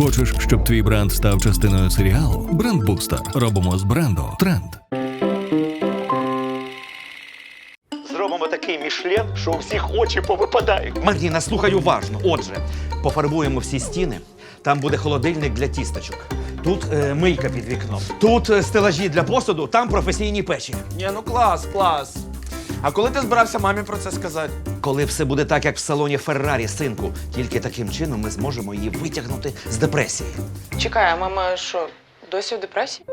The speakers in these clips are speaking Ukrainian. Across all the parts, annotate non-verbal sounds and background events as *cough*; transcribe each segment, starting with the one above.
Хочеш, щоб твій бренд став частиною серіалу? Брендбустер. Робимо з бренду тренд. Зробимо такий мішлен, що у всіх очі повипадають. Маріна, слухай уважно. Отже, пофарбуємо всі стіни. Там буде холодильник для тісточок. Тут е, мийка під вікном. Тут е, стелажі для посуду, там професійні печі. Ні, ну клас, клас. А коли ти збирався мамі про це сказати? Коли все буде так, як в салоні Феррарі, синку, тільки таким чином ми зможемо її витягнути з депресії. Чекай, а мама що, досі в депресії?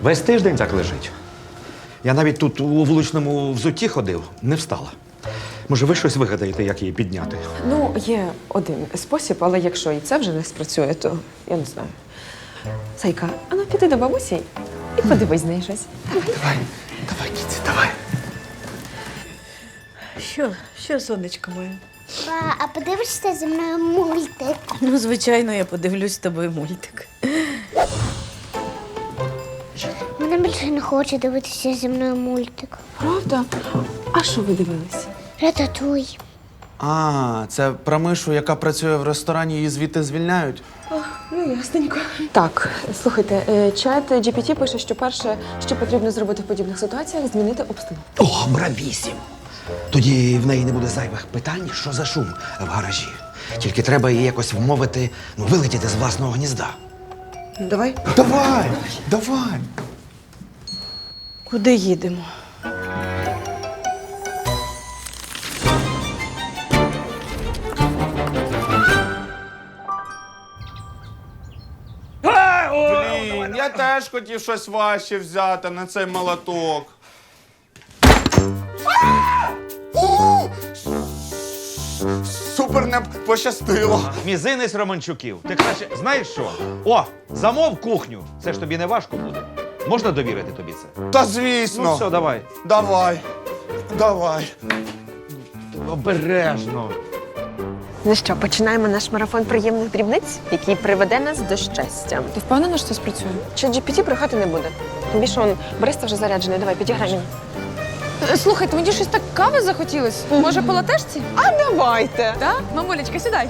Весь тиждень так лежить. Я навіть тут у вуличному взутті ходив, не встала. Може, ви щось вигадаєте, як її підняти? Ну, є один спосіб, але якщо і це вже не спрацює, то я не знаю. Сайка, а ну піди до бабусі і подивись з неї щось. Давай, давай, кіці, давай. Що? Що, сонечко моє? Па, а подивишся зі мною мультик? Ну, звичайно, я подивлюсь з тобою мультик. Мене більше не хоче дивитися зі мною мультик. Правда? А що ви дивилися? Рататуй. А, це про мишу, яка працює в ресторані, її звідти звільняють. Ну, ясненько. Так, слухайте, е, чат GPT пише, що перше, що потрібно зробити в подібних ситуаціях, змінити обстановку. О, бравісім! Тоді в неї не буде зайвих питань, що за шум в гаражі. Тільки треба її якось вмовити, ну, вилетіти з власного гнізда. Давай. Давай, давай. Куди їдемо? Я теж хотів щось важче взяти на цей молоток. Супер не пощастило. Мізинець Романчуків. Ти краще знаєш що? О, замов кухню. Це ж тобі не важко буде. Можна довірити тобі це? Та звісно. Ну все, давай. Давай. Давай. Обережно. Ну що, починаємо наш марафон приємних дрібниць, який приведе нас до щастя. Ти впевнена, що це спрацює? Чат GPT брехати не буде. Тим більше он Бориста вже заряджений. Давай, підіграй мені. Е, Слухайте, мені щось так кави захотілось. Може, по латешці? А давайте. Так? Мамулечка, сідай.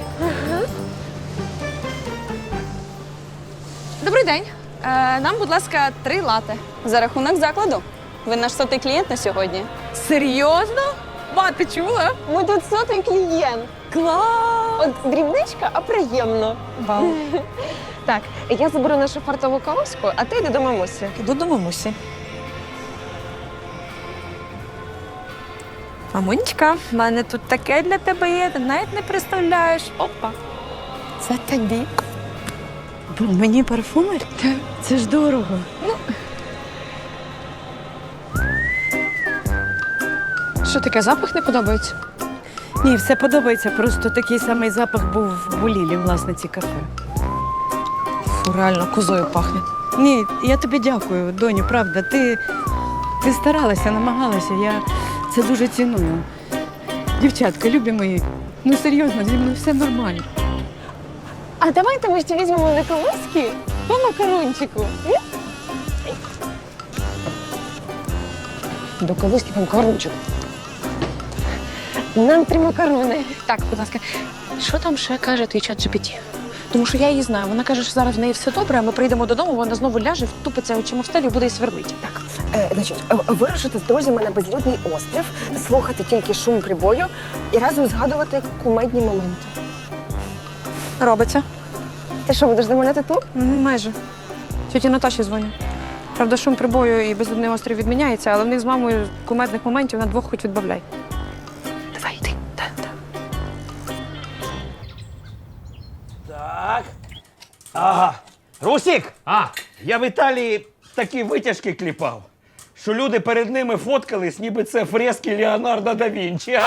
Добрий день. Е, нам, будь ласка, три лати. За рахунок закладу. Ви наш сотий клієнт на сьогодні. Серйозно? Ма, ти чула? Ми тут сотий клієнт. Клас! От дрібничка, а приємно. Вау. *laughs* Так, я заберу нашу фартову колоску, а ти йди до мамусі. Іду до мамусі. Мамунечка, в мене тут таке для тебе є, ти навіть не представляєш. Опа. Це тобі. Мені парфумер? Це ж дорого. Що таке, запах не подобається? Ні, все подобається. Просто такий самий запах був в Лілі, власниці кафе. Фу, реально, козою пахне. Ні, я тобі дякую, доню, правда. Ти, ти старалася, намагалася. Я це дуже ціную. Дівчатка, любі мої, ну серйозно, зі мною все нормально. А давайте ми ще візьмемо на колоски по макарончику. До колоски по макарончику. Нам три макарони. Так, будь ласка, що там ще каже твій чат GPT? Тому що я її знаю. Вона каже, що зараз в неї все добре, а ми прийдемо додому, вона знову ляже, втупиться очима в стелю і буде її сверлити. Так. Е, значить, е, вирушити з друзями на безлюдний острів, слухати тільки шум прибою і разом згадувати кумедні моменти. Робиться. Ти що, будеш замовляти тут? М, Майже. Тьоті Наташі дзвоню. Правда, шум прибою і безлюдний острів відміняється, але в них з мамою кумедних моментів на двох хоч відбавляй. Ага. Русік! А, я в Італії такі витяжки кліпав, що люди перед ними фоткались, ніби це фрески Леонардо да Вінчі.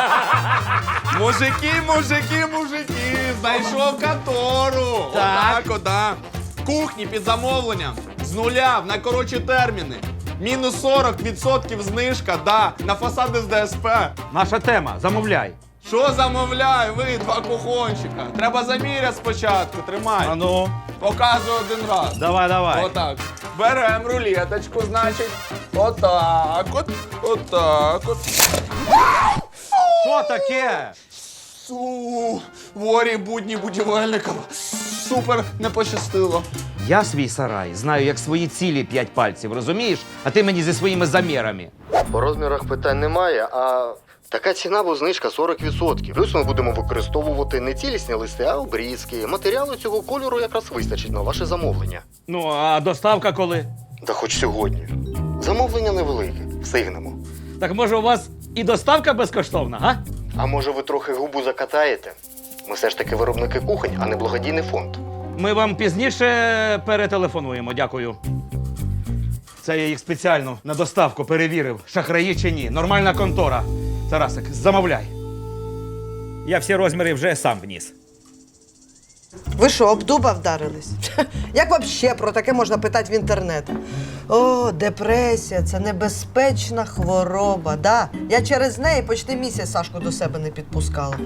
Мужики, мужики, мужики, знайшов контору. Так. Отак, от. Кухні під замовленням. З нуля в найкоротші терміни. Мінус 40% знижка, да, на фасади з ДСП. Наша тема, замовляй. Що замовляю, ви два кухончика? Треба заміряти спочатку, тримай. А ну, Показую один раз. давай, давай. Отак. Берем рулеточку, значить. Отак от. Отак от. Що таке? Су, ворі будні будівельника. Супер не пощастило. Я свій сарай знаю як свої цілі п'ять пальців, розумієш? А ти мені зі своїми замірами. По розмірах питань немає, а така ціна, бо знижка 40%. Плюс ми будемо використовувати не цілісні листи, а обрізки. Матеріалу цього кольору якраз вистачить на ваше замовлення. Ну, а доставка коли? Та хоч сьогодні. Замовлення невелике, встигнемо. Так може у вас і доставка безкоштовна, га? А може ви трохи губу закатаєте? Ми все ж таки виробники кухонь, а не благодійний фонд. Ми вам пізніше перетелефонуємо, дякую. Це я їх спеціально на доставку перевірив, шахраї чи ні. Нормальна контора. Тарасик, замовляй. Я всі розміри вже сам вніс. Ви що, об дуба вдарились? *laughs* Як взагалі про таке можна питати в інтернеті? О, депресія це небезпечна хвороба. Да? Я через неї почти місяць Сашку до себе не підпускала.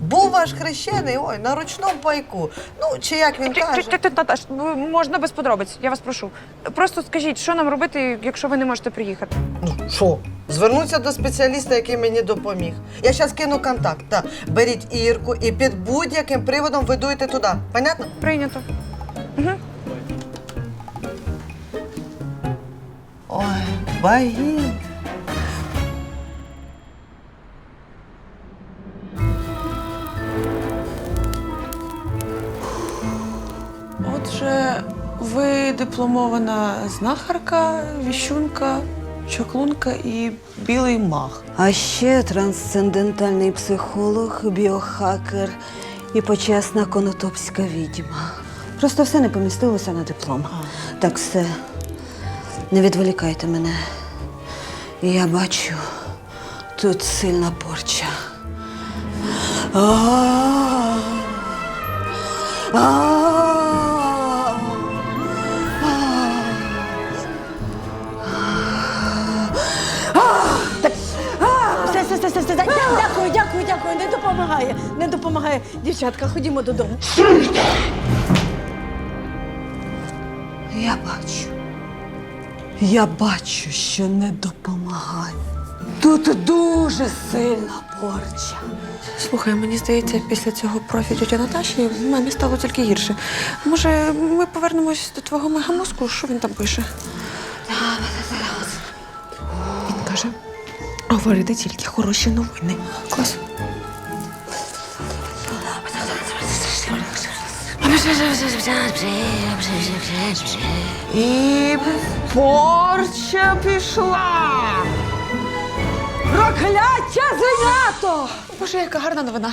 Був ваш хрещений, ой, на ручному пайку. Ну, чи як він каже. Наташ, ну, можна без подробиць, я вас прошу. Просто скажіть, що нам робити, якщо ви не можете приїхати? Ну, що? Звернуться до спеціаліста, який мені допоміг. Я зараз кину контакт. Да. Беріть Ірку і під будь-яким приводом ви дуєте Понятно? Прийнято. Ой, багін. Отже, ви дипломована знахарка, віщунка, чаклунка і білий маг. А ще трансцендентальний психолог, біохакер і почесна конотопська відьма. Просто все не помістилося на диплом. Так все. Не відволікайте мене. Я бачу, тут сильна порча. А-а-а. А-а-а. Допомагає. Не допомагає. Дівчатка, ходімо додому. Я бачу. Я бачу, що не допомагає. Тут дуже сильна порча. Слухай, мені здається, після цього профі тьоті Наташі мамі стало тільки гірше. Може, ми повернемось до твого мегамозку? Що він там пише? Він каже, говорити тільки хороші новини. Клас. І порча пішла. Прокляття зенято! Боже, яка гарна новина.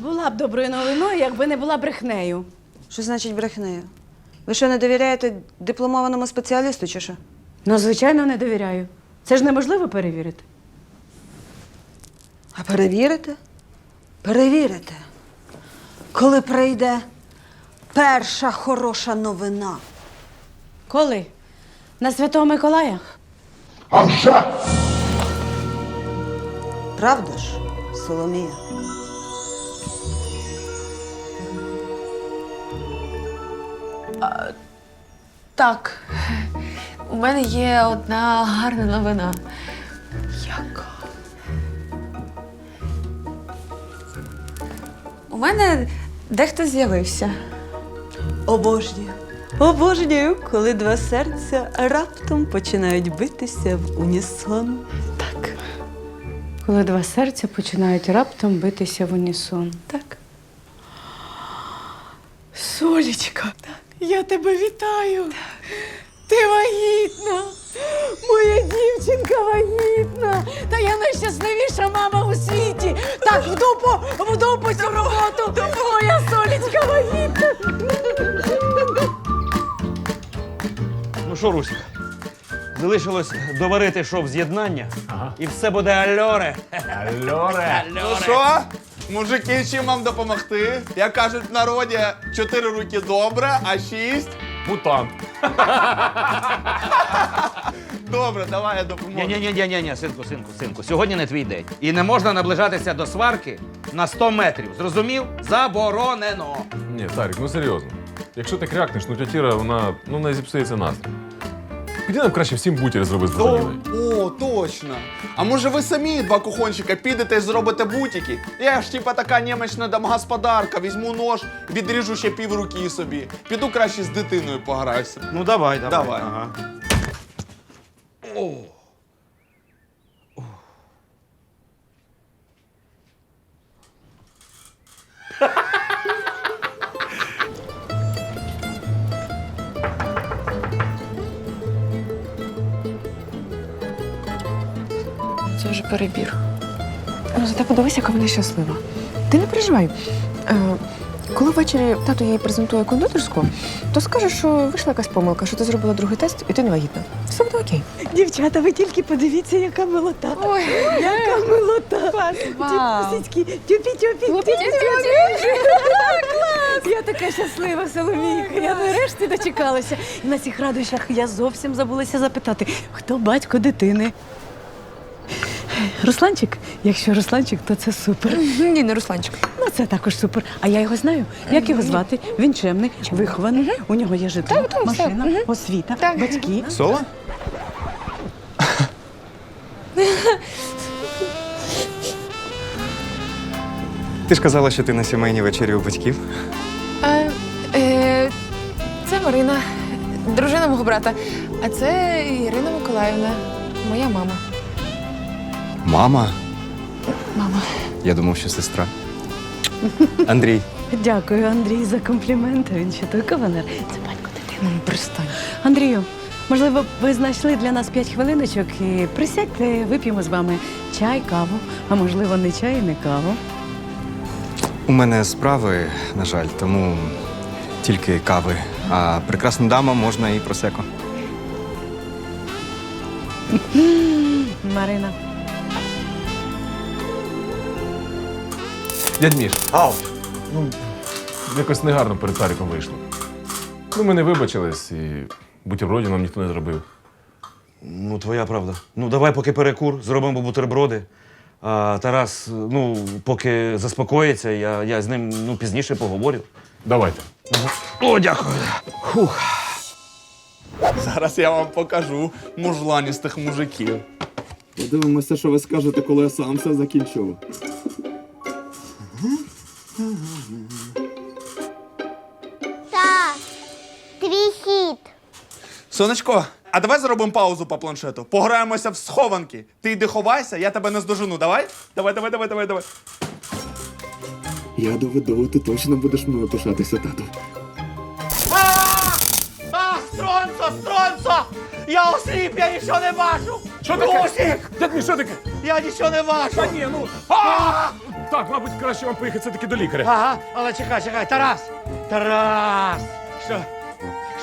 Була б доброю новиною, якби не була брехнею. Що значить брехнею? Ви що, не довіряєте дипломованому спеціалісту чи що? Ну, звичайно, не довіряю. Це ж неможливо перевірити. А перевірите? Перевірите. Коли прийде перша хороша новина. Коли? На Святого Миколая? Правда ж, Соломія? Так, у мене є одна гарна новина. У мене дехто з'явився. Обожнюю. Обожнюю, коли два серця раптом починають битися в унісон. Так. Коли два серця починають раптом битися в унісон. Так. Солічка, я тебе вітаю. Ти вагітна. Моя дівчинка вагітна. Та я найщасливіша мама у світі. Так, в дупу, в дупу цю роботу. Моя солічка вагітна. Ну що, Руська, залишилось доварити шов з'єднання, і все буде альоре. Альоре. Ну що? Мужики, чим вам допомогти? Як кажуть в народі, чотири руки добре, а шість. Мутант. *laughs* Добре, давай я допоможу. Ні, ні, ні, ні, ні, синку, синку, синку. Сьогодні не твій день. І не можна наближатися до сварки на 100 метрів. Зрозумів? Заборонено. Ні, Тарік, ну серйозно. Якщо ти крякнеш, ну тятіра, вона ну не зіпсується настрій. Піди нам краще всім бутери зроби з О, точно. А може ви самі, два кухончика, підете і зробите бутики? Я ж типа така німечна домогосподарка, візьму нож, відріжу ще пів руки собі. Піду краще з дитиною пограюся. Ну давай, давай. Давай. Ага. Це вже перебір. Ну, зате подивись, яка вона щаслива. Ти не переживай. Е, коли ввечері тато їй презентує кондитерську, то скаже, що вийшла якась помилка, що ти зробила другий тест і ти не вагітна. Все буде окей. Дівчата, ви тільки подивіться, яка милота. Ой, Яка милота. Вау. Тюпі, тюпі, тюпі, Я така щаслива, Соломійка. Я нарешті дочекалася. І на цих радощах я зовсім забулася запитати, хто батько дитини. Русланчик, якщо Русланчик, то це супер. Ні, не Русланчик. Ну, це також супер. А я його знаю. Як його звати? Він чемний, вихований, у нього є житло, Так, так, машина, все. Освіта, батьки. Соло? Ти ж казала, що ти на сімейній вечері у батьків. Е, е, це Марина, дружина мого брата. А це Ірина Миколаївна, моя мама. Мама. Мама. Я думав, що сестра. Андрій. Дякую, Андрій, за комплімент. Він ще той кавалер. Це батько дитини. Ну, пристань. Андрію, можливо, ви знайшли для нас п'ять хвилиночок і присядьте, вип'ємо з вами чай, каву, а можливо, не чай і не каву. У мене справи, на жаль, тому тільки кави. А прекрасним дамам можна і просеко. *laughs* Марина. Дядь Міш. Ау. Ну, якось негарно перед Таріком вийшло. Ну, ми не вибачились і бутербродів нам ніхто не зробив. Ну, твоя правда. Ну, давай поки перекур, зробимо бутерброди. А Тарас, ну, поки заспокоїться, я, я з ним ну, пізніше поговорю. Давайте. О, дякую. Фух. Зараз я вам покажу мужланістих мужиків. Подивимося, що ви скажете, коли я сам все закінчу. Сонечко, а давай зробимо паузу по планшету. Пограємося в схованки. Ти йди ховайся, я тебе не здожену. Давай? Давай, давай, давай, давай, давай. Я доведу, ти точно будеш мною пишатися, тату. А, стронцо, стронцо! Я осліп, я нічого не бачу! Що таке? Русік! Дядь Міш, що таке? Я нічого не бачу! Та ні, ну. А! Так, мабуть, краще вам поїхати все-таки до лікаря. Ага, але чекай, чекай, Тарас! Тарас! Що?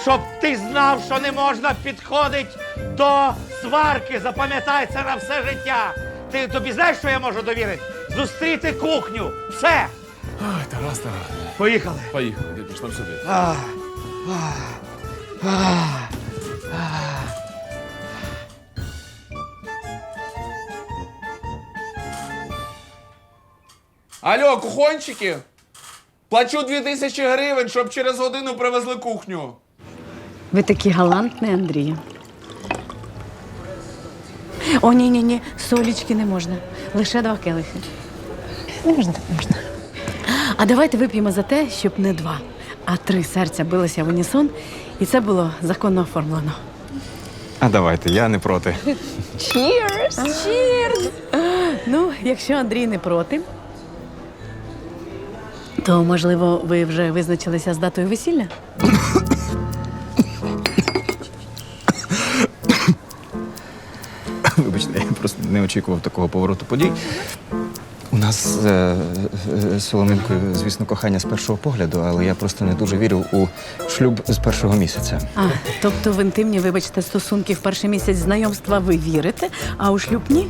Щоб ти знав, що не можна підходити до сварки, запам'ятай це на все життя. Ти тобі знаєш, що я можу довірити? Зустріти кухню. Все. Ай, Тарас, Тарас. Поїхали. Поїхали, Міш, нам сюди. А, а, а, а. Алло, кухончики! Плачу 2000 гривень, щоб через годину привезли кухню. Ви такі галантні, Андрію. О, ні, ні, ні, солічки не можна. Лише два келихи. Не можна так, не можна. А давайте вип'ємо за те, щоб не два, а три серця билися в унісон, і це було законно оформлено. А давайте, я не проти. Cheers! Cheers! Ну, якщо Андрій не проти, то можливо ви вже визначилися з датою весілля? Очікував такого повороту подій. У нас е, е, з Соломинкою, звісно, кохання з першого погляду, але я просто не дуже вірю у шлюб з першого місяця. А, тобто в інтимні, вибачте, стосунки в перший місяць знайомства ви вірите, а у шлюб ні?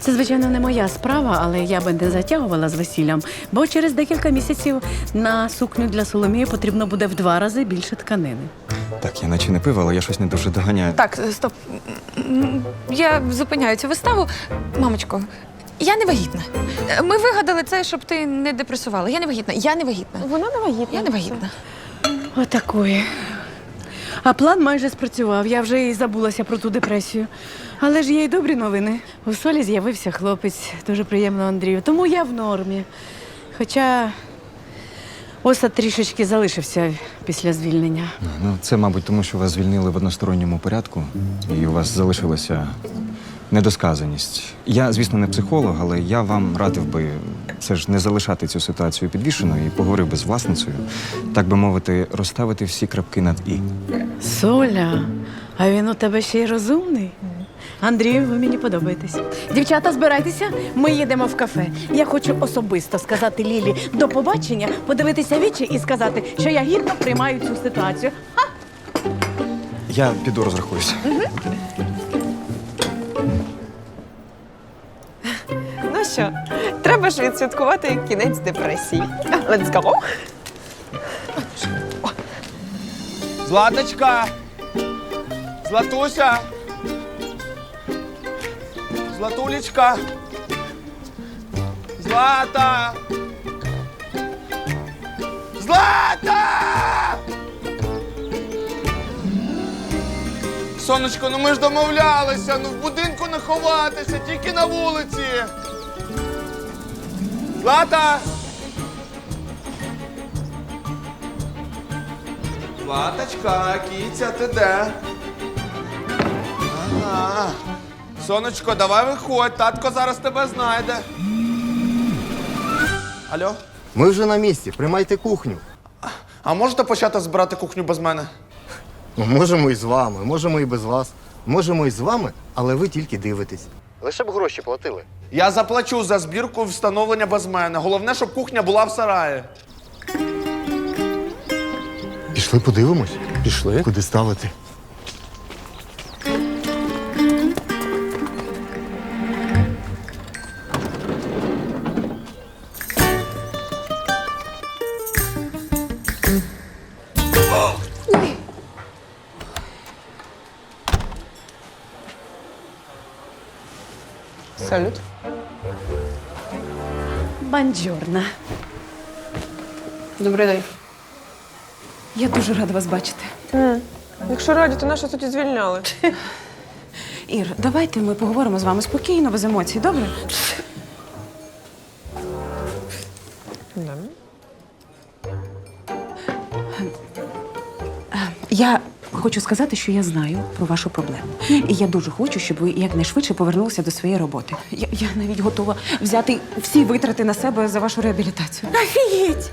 Це, звичайно, не моя справа, але я би не затягувала з весіллям, бо через декілька місяців на сукню для Соломії потрібно буде в два рази більше тканини. Так, я наче не пив, але я щось не дуже доганяю. Так, стоп. М, Я зупиняю цю виставу. Мамочко, Я не вагітна. Е, Ми вигадали це, щоб ти не депресувала. Я не вагітна. Я не вагітна. Вона не вагітна. Я не вагітна. Отакої. А план майже спрацював. Я вже і забулася про ту депресію. Але ж є й добрі новини. У солі з'явився хлопець. Дуже приємно Андрію. Тому я в нормі. Хоча Осад трішечки залишився після звільнення. Ну, це, мабуть, тому що вас звільнили в односторонньому порядку, і у вас залишилася недосказаність. Я, звісно, не психолог, але я вам радив би все ж не залишати цю ситуацію підвішеною і поговорив би з власницею, так би мовити, розставити всі крапки над і. Соля, а він у тебе ще й розумний. Андрію, ви мені подобаєтесь. Дівчата, збирайтеся, ми їдемо в кафе. Я хочу особисто сказати Лілі до побачення, подивитися вічі і сказати, що я гідно приймаю цю ситуацію. Я піду розрахуюся. Ну що, треба ж відсвяткувати кінець депресії. Let's go! Златочка! Златуся! Златулечка! Злата! Злата! Сонечко, ну ми ж домовлялися, ну в будинку не ховатися, тільки на вулиці. Злата! Златочка, кіця, ти де? Ага. Сонечко, давай виходь, татко зараз тебе знайде. Алло? Ми вже на місці, приймайте кухню. А можете почати збирати кухню без мене? Ну, можемо і з вами, можемо і без вас. Можемо і з вами, але ви тільки дивитесь. Лише б гроші платили. Я заплачу за збірку встановлення без мене. Головне, щоб кухня була в сараї. Пішли подивимось. Пішли. Куди ставити? Салют. Банджорна. Добрий день. Я дуже рада вас бачити. Якщо раді, то нащо тоді звільняли? *laughs* Ір, давайте ми поговоримо з вами спокійно, без емоцій, добре? Я хочу сказати, що я знаю про вашу проблему. І я дуже хочу, щоб ви якнайшвидше повернулися до своєї роботи. Я, я навіть готова взяти всі витрати на себе за вашу реабілітацію. Офігеть!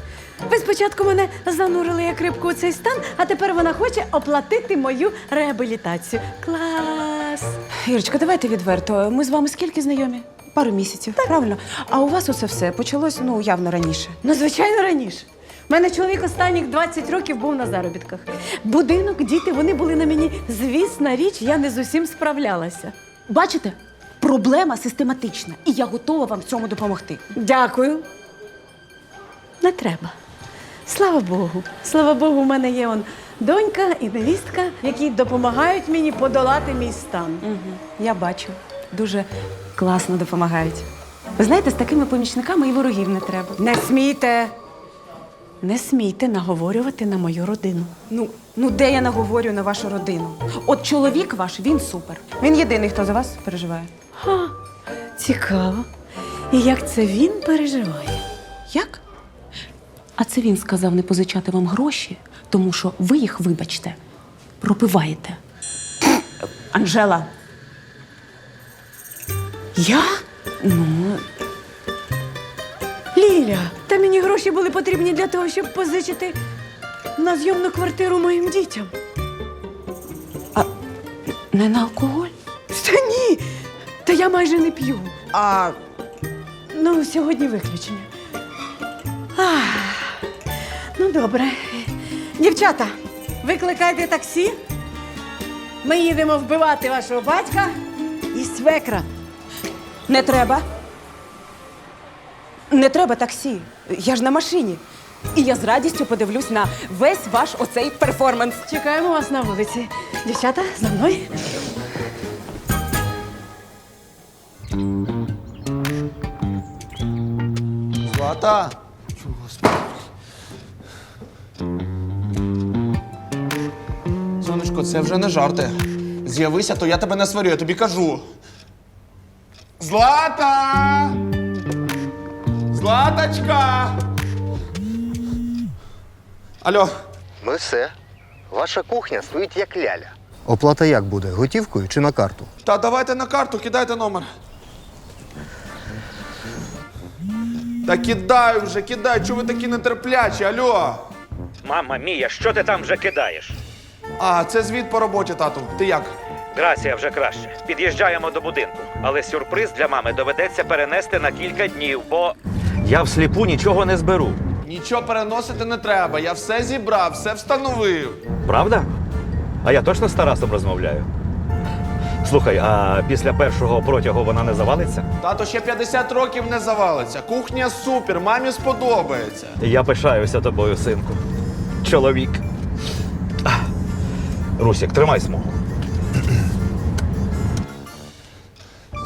Ви спочатку мене занурили як рибку у цей стан, а тепер вона хоче оплатити мою реабілітацію. Клас! Ірочка, давайте відверто. Ми з вами скільки знайомі? Пару місяців, правильно? А у вас усе все почалось ну явно раніше. Ну, звичайно, раніше. У мене чоловік останніх 20 років був на заробітках. Будинок, діти, вони були на мені. Звісна річ, я не з усім справлялася. Бачите, проблема систематична, і я готова вам в цьому допомогти. Дякую. Не треба. Слава Богу. Слава Богу, у мене є он донька і невістка, які допомагають мені подолати мій стан. Угу. Я бачу. Дуже класно допомагають. Ви знаєте, з такими помічниками і ворогів не треба. Не смійте. Не смійте наговорювати на мою родину. Ну, ну де я наговорю на вашу родину? От чоловік ваш, він супер. Він єдиний, хто за вас переживає. Ха, цікаво. І як це він переживає? Як? А це він сказав не позичати вам гроші, тому що ви їх, вибачте, пропиваєте. Анжела. Я? Ну. Ліля, та мені гроші були потрібні для того, щоб позичити на зйомну квартиру моїм дітям. А не на алкоголь? Та ні. Та я майже не п'ю. А ну, сьогодні виключення. Ах, ну, добре. Дівчата, викликайте таксі. Ми їдемо вбивати вашого батька і свекра. Не треба. Не треба таксі. Я ж на машині. І я з радістю подивлюсь на весь ваш оцей перформанс. Чекаємо вас на вулиці. Дівчата, за мною. Злата! Сонечко, це вже не жарти. З'явися, то я тебе не сварю, я тобі кажу. Злата! Златочка! Алло, Ми все. Ваша кухня стоїть як ляля. Оплата як буде? Готівкою чи на карту? та давайте на карту, кидайте номер. Та кидай вже, кидай, чого ви такі нетерплячі, алло? Мама мія, що ти там вже кидаєш? А, це звіт по роботі, тату. Ти як? Грація вже краще. Під'їжджаємо до будинку. Але сюрприз для мами доведеться перенести на кілька днів, бо я всліпу нічого не зберу. Нічого переносити не треба. Я все зібрав, все встановив. Правда? А я точно з Тарасом розмовляю. Слухай, а після першого протягу вона не завалиться? Тато ще 50 років не завалиться. Кухня супер, мамі сподобається. Я пишаюся тобою, синку. Чоловік. Русік, тримай смугу.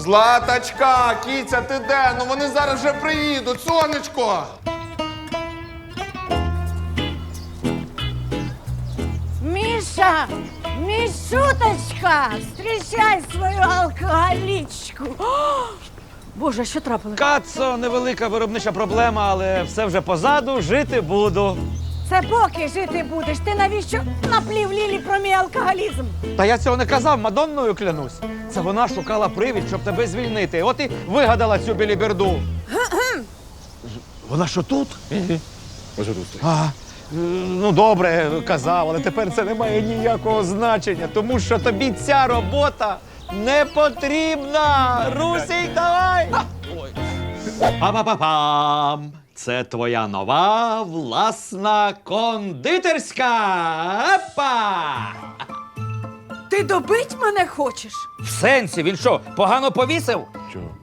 Златочка, кіця, ти де? Ну вони зараз вже приїдуть, сонечко. Міша! Мішуточка! Встрічай свою алкоголічку! Боже, що трапилось? Кацо, невелика виробнича проблема, але все вже позаду, жити буду. Це поки жити будеш. Ти навіщо наплів Лілі про мій алкоголізм? Та я цього не казав, Мадонною клянусь. Це вона шукала привід, щоб тебе звільнити. От і вигадала цю біліберду. Вона що тут? Може тут. А, е, ну добре, казав, але тепер це не має ніякого значення, тому що тобі ця робота не потрібна. Русій, давай! Па-па-па-пам! Це твоя нова власна кондитерська. Епа! Ти добить мене хочеш? В сенсі, він що, погано повісив? Чого?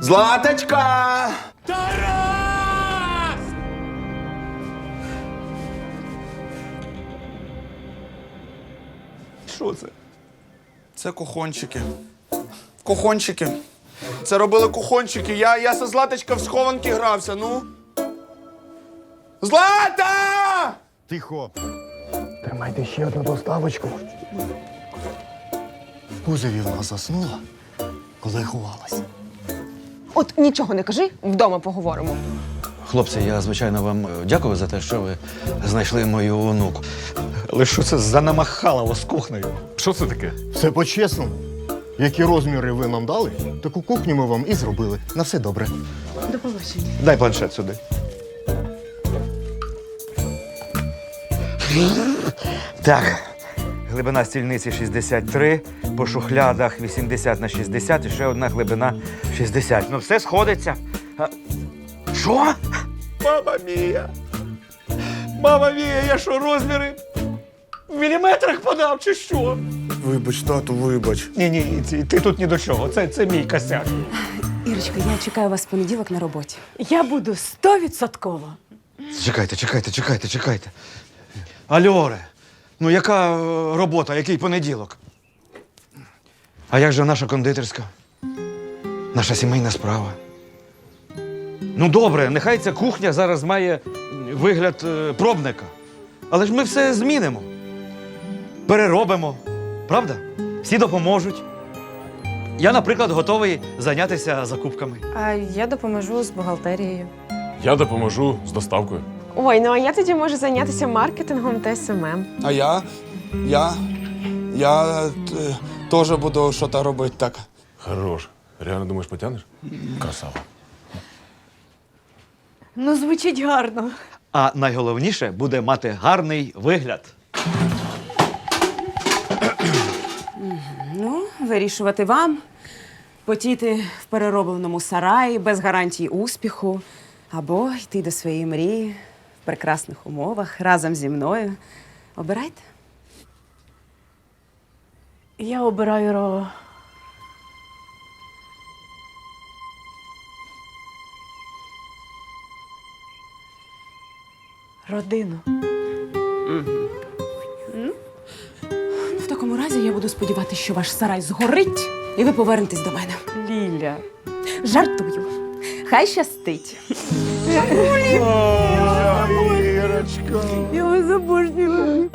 Златочка! Що це? Це кухончики. Кухончики. Це робили кухончики. Я, я со Златочка в схованки грався, ну. Злата! Тихо. Тримайте ще одну доставочку. В кузові вона заснула, коли ховалась. От нічого не кажи, вдома поговоримо. Хлопці, я звичайно вам е, дякую за те, що ви знайшли мою онуку. Але що це за намахалово з кухнею? Що це таке? Все по-чесному. Які розміри ви нам дали, таку кухню ми вам і зробили. На все добре. До побачення. Дай планшет сюди. Так. Глибина стільниці 63, по шухлядах 80 на 60 і ще одна глибина 60. Ну все сходиться. А... Що? Мама мія! Мама мія, я що, розміри? В міліметрах подав чи що? Вибач, тату, вибач. Ні, ні, ні, ти тут ні до чого. Це, це мій косяк. Ірочка, я чекаю вас в понеділок на роботі. Я буду стовідсотково. Чекайте, чекайте, чекайте, чекайте. Альоре, ну яка е, робота, який понеділок? А як же наша кондитерська? Наша сімейна справа. Ну, добре, нехай ця кухня зараз має вигляд е, пробника. Але ж ми все змінимо. Переробимо. Правда? Всі допоможуть. Я, наприклад, готовий зайнятися закупками. А я допоможу з бухгалтерією. Я допоможу з доставкою. Ой, ну а я тоді можу зайнятися маркетингом та СММ. А я? Я? Я е, теж буду щось робити так. Хорош. Реально думаєш, потягнеш? Красава. Ну, звучить гарно. А найголовніше буде мати гарний вигляд. Ну, вирішувати вам. Потіти в переробленому сараї без гарантій успіху, або йти до своєї мрії в прекрасних умовах разом зі мною. Обирайте. Я обираю ро... родину. Ну, в такому разі я буду сподіватися, що ваш сарай згорить, і ви повернетесь до мене. Ліля. Жартую. Хай щастить. Я вас обожнюю.